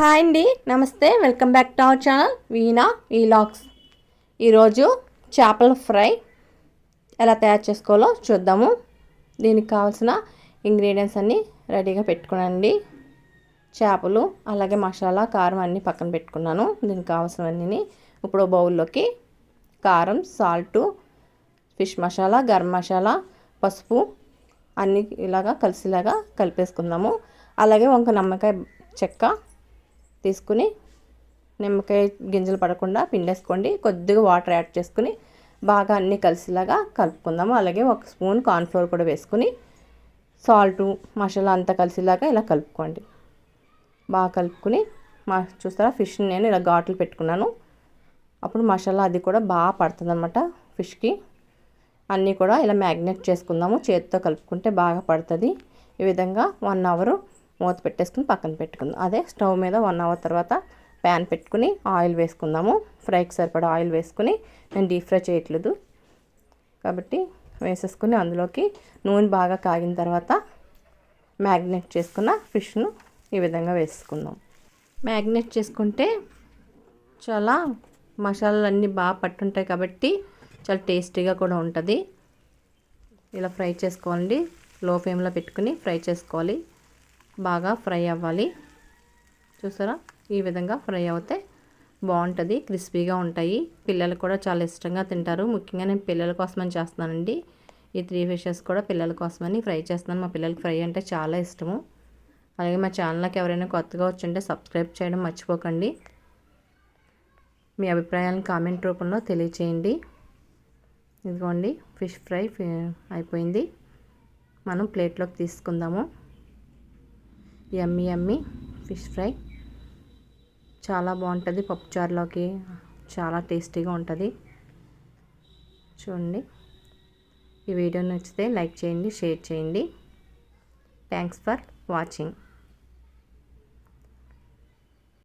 Hi అండి నమస్తే welcome back to our channel Veena vlogs ఈరోజు చేపల ఫ్రై ఎలా తయారు చేసుకోవాలో చూద్దాము. దీనికి కావాల్సిన ఇంగ్రీడియంట్స్ అన్నీ రెడీగా పెట్టుకునండి చేపలు అలాగే మసాలా కారం అన్నీ పక్కన పెట్టుకున్నాను. దీనికి కావాల్సినవన్నీ ఇప్పుడు బౌల్లోకి కారం సాల్టు ఫిష్ మసాలా గరం మసాలా పసుపు అన్నీ ఇలాగా కలిసిలాగా కలిపేసుకుందాము. అలాగే వంక నమ్మకాయ చెక్క తీసుకుని నిమ్మకాయ గింజలు పడకుండా పిండేసుకోండి. కొద్దిగా వాటర్ యాడ్ చేసుకుని బాగా అన్నీ కలిసిలాగా కలుపుకుందాము. అలాగే ఒక స్పూన్ కార్న్ఫ్లోర్ కూడా వేసుకుని సాల్టు మసాలా అంతా కలిసిలాగా ఇలా కలుపుకోండి. బాగా కలుపుకుని మా చూస్తారా ఫిష్ని నేను ఇలా ఘాట్లు పెట్టుకున్నాను. అప్పుడు మసాలా అది కూడా బాగా పడుతుంది అనమాట ఫిష్కి. అన్నీ కూడా ఇలా మ్యాగ్నెట్ చేసుకుందాము. చేతితో కలుపుకుంటే బాగా పడుతుంది. ఈ విధంగా వన్ అవర్ మూత పెట్టేసుకుని పక్కన పెట్టుకుందాం. అదే స్టవ్ మీద వన్ అవర్ తర్వాత ప్యాన్ పెట్టుకుని ఆయిల్ వేసుకుందాము. ఫ్రైకి సరిపడా ఆయిల్ వేసుకుని నేను డీప్ ఫ్రై చేయట్లేదు. కాబట్టి వేసేసుకుని అందులోకి నూనె బాగా కాగిన తర్వాత మ్యాగ్నెట్ చేసుకున్న ఫిష్ను ఈ విధంగా వేసుకుందాం. మ్యాగ్నెట్ చేసుకుంటే చాలా మసాలాలు అన్నీ బాగా పట్టుంటాయి కాబట్టి చాలా టేస్టీగా కూడా ఉంటుంది. ఇలా ఫ్రై చేసుకోవాలండి. లో ఫ్లేమ్లో పెట్టుకుని ఫ్రై చేసుకోవాలి. బాగా ఫ్రై అవ్వాలి. చూసారా? ఈ విధంగా ఫ్రై అవుతే బాగుంటుంది క్రిస్పీగా ఉంటాయి. పిల్లలు కూడా చాలా ఇష్టంగా తింటారు. ముఖ్యంగా నేను పిల్లల కోసమని చేస్తున్నానండి. ఈ త్రీ ఫిషెస్ కూడా పిల్లల కోసమని ఫ్రై చేస్తున్నాను. మా పిల్లలకి ఫ్రై అంటే చాలా ఇష్టము. అలాగే మా ఛానల్కి ఎవరైనా కొత్తగా వచ్చింటే సబ్స్క్రైబ్ చేయడం మర్చిపోకండి. మీ అభిప్రాయాలను కామెంట్ రూపంలో తెలియచేయండి. ఇదిగోండి ఫిష్ ఫ్రై అయిపోయింది. మనం ప్లేట్లోకి తీసుకుందాము. ఎమ్మి ఎమ్మి ఫిష్ ఫ్రై. చాలా బాగుంటుంది పప్పుచారులోకి చాలా టేస్టీగా ఉంటుంది. చూడండి. ఈ వీడియో నచ్చితే లైక్ చేయండి షేర్ చేయండి. Thanks for watching